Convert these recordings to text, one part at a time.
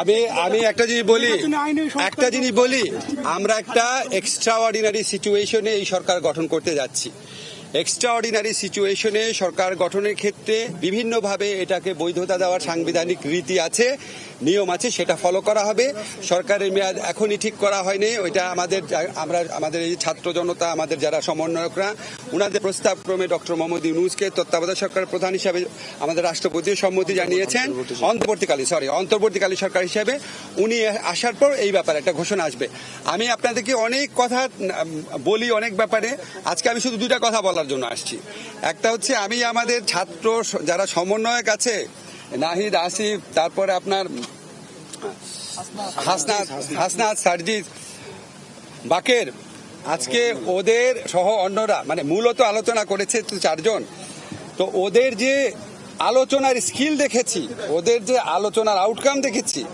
আমি আমি একটা জিনিস বলি একটা জিনিস বলি আমরা একটা এক্সট্রা অর্ডিনারি সিচুয়েশনে এই সরকার গঠন করতে যাচ্ছি। এক্সট্রা অর্ডিনারি সিচুয়েশনে সরকার গঠনের ক্ষেত্রে বিভিন্নভাবে এটাকে বৈধতা দেওয়ার সাংবিধানিক রীতি আছে, নিয়ম আছে, সেটা ফলো করা হবে। সরকারের মেয়াদ এখনই ঠিক করা হয়নি। ওইটা আমাদের আমরা, আমাদের এই ছাত্র জনতা, আমাদের যারা সমন্বয়করা ওনাদের প্রস্তাব ক্রমে ডক্টর মোহাম্মদ ইউনুসকে তত্ত্বাবধায়ক সরকারের প্রধান হিসাবে আমাদের রাষ্ট্রপতি সম্মতি জানিয়েছেন। অন্তর্বর্তীকালী সরি অন্তর্বর্তীকালী সরকার হিসেবে উনি আসার পর এই ব্যাপারে একটা ঘোষণা আসবে। আমি আপনাদেরকে অনেক কথা বলি অনেক ব্যাপারে। আজকে আমি শুধু দুইটা কথা বলার জন্য আসছি। একটা হচ্ছে আমি আমাদের ছাত্র যারা সমন্বয়ক আছে, নাহিদ, আসিফ, তারপরে আপনার হাসনাথ হাসনাত, সার্জিৎ, বাকের। আজকে ওদের সহ অন্যরা মানে মূলত আলোচনা করেছে চারজন। তো ওদের যে আলোচনার স্কিল দেখেছি ওদের যে আলোচনার আউটকাম দেখেছি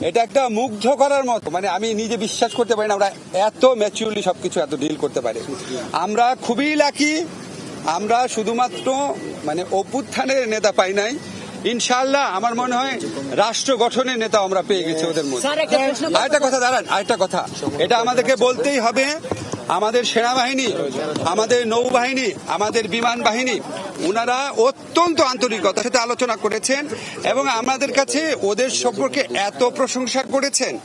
এটা একটা মুগ্ধ করার মতো। মানে আমি নিজে বিশ্বাস করতে পারি না আমরা এত ম্যাচিউরলি সবকিছু এত ডিল করতে পারি। আমরা খুবই লাকি আমরা শুধুমাত্র মানে অভ্যুত্থানের নেতা পাই নাই। ইনশাল্লাহ আমার মনে হয় রাষ্ট্র গঠনের নেতা আমরা পেয়ে গেছি ওদের মধ্যে। একটা আরেকটা কথা দাঁড়ান আরেকটা কথা। এটা আমাদেরকে বলতেই হবে আমাদের সেনাবাহিনী, আমাদের নৌবাহিনী, আমাদের বিমান বাহিনী ওনারা অত্যন্ত আন্তরিকতার সাথে আলোচনা করেছেন এবং আমাদের কাছে ওদের সম্পর্কে এত প্রশংসা করেছেন।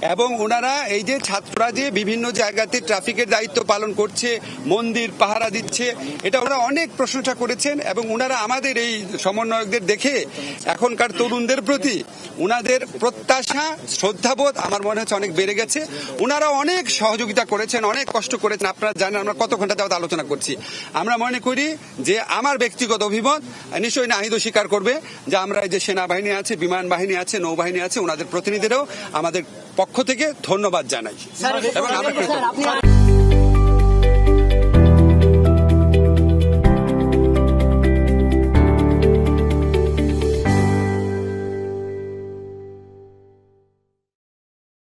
এবং ওনারা এই যে ছাত্ররা যে বিভিন্ন জায়গাতে ট্রাফিকের দায়িত্ব পালন করছে, মন্দির, পাহারা দিচ্ছে, এটা ওনারা অনেক প্রশংসা করেছেন এবং ওনারা আমাদের এই সমন্বয়কদের দেখে এখনকার তরুণদের প্রতি ওনাদের প্রত্যাশা, শ্রদ্ধাবোধ আমার মনে হচ্ছে অনেক বেড়ে গেছে। ওনারা অনেক সহযোগিতা করেছেন, অনেক কষ্ট করেছেন আপনারা জানেন আমরা কত ঘণ্টা যাবত আলোচনা করছি। আমরা মনে করি যে আমার ব্যক্তিগত অভিমত নিশ্চয়ই নাহিদও স্বীকার করবে যে আমরা এই যে সেনাবাহিনী আছে বিমান বাহিনী আছে নৌবাহিনী আছে ওনাদের প্রতিনিধিরাও আমাদের পক্ষ থেকে ধন্যবাদ জানাই। এবং আমরা